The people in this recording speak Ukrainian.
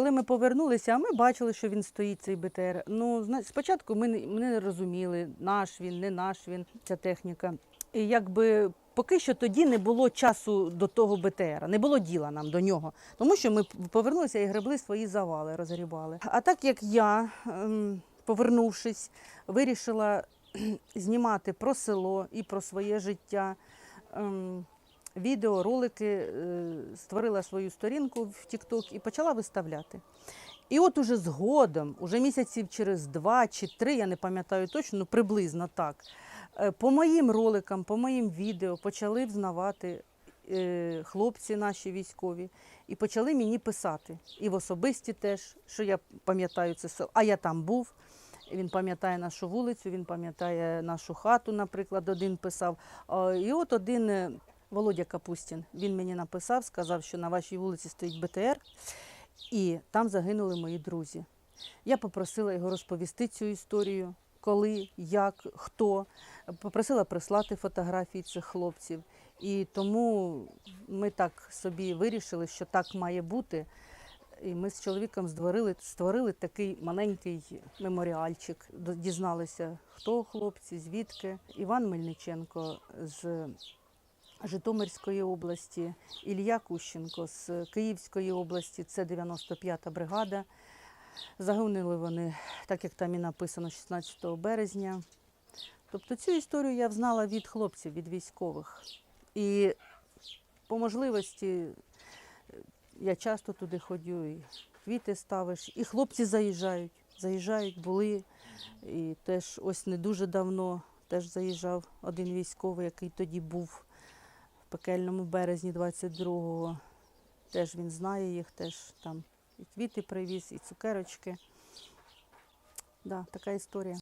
Коли ми повернулися, а ми бачили, що він стоїть, цей БТР. Ну, спочатку ми не, розуміли, наш він, не наш він, ця техніка. І якби поки що тоді не було часу до того БТРа, не було діла нам до нього, тому що ми повернулися і гребли свої завали, розгрібали. А так як я, ем, повернувшись, вирішила знімати про село і про своє життя. Ем, Відео, ролики, е, створила свою сторінку в TikTok і почала виставляти. І от уже згодом, уже місяців через два чи три, я не пам'ятаю точно, ну приблизно так. е, По моїм роликам, по моїм відео почали взнавати е, хлопці наші військові і почали мені писати. І в особисті теж, що я пам'ятаю це село, а я там був. Він пам'ятає нашу вулицю, він пам'ятає нашу хату, наприклад, один писав. І от один Володя Капустін, він мені написав, сказав, що на вашій вулиці стоїть БТР, і там загинули мої друзі. Я попросила його розповісти цю історію, коли, як, хто. Попросила прислати фотографії цих хлопців. І тому ми так собі вирішили, що так має бути. І ми з чоловіком створили, створили такий маленький меморіальчик. Дізналися, хто хлопці, звідки. Іван Мельниченко з Житомирської області, Ілля Кущенко з Київської області, це 95-та бригада. Загинули вони, так як там і написано, 16 березня. Тобто цю історію я взнала від хлопців, від військових. І по можливості е, я часто туди ходю, і квіти ставиш, і хлопці заїжджають. Заїжджають, були. І теж ось не дуже давно теж заїжджав один військовий, який тоді був пекельному березні 22-го. Теж він знає їх, теж там і квіти привіз, і цукерочки. Да, така історія.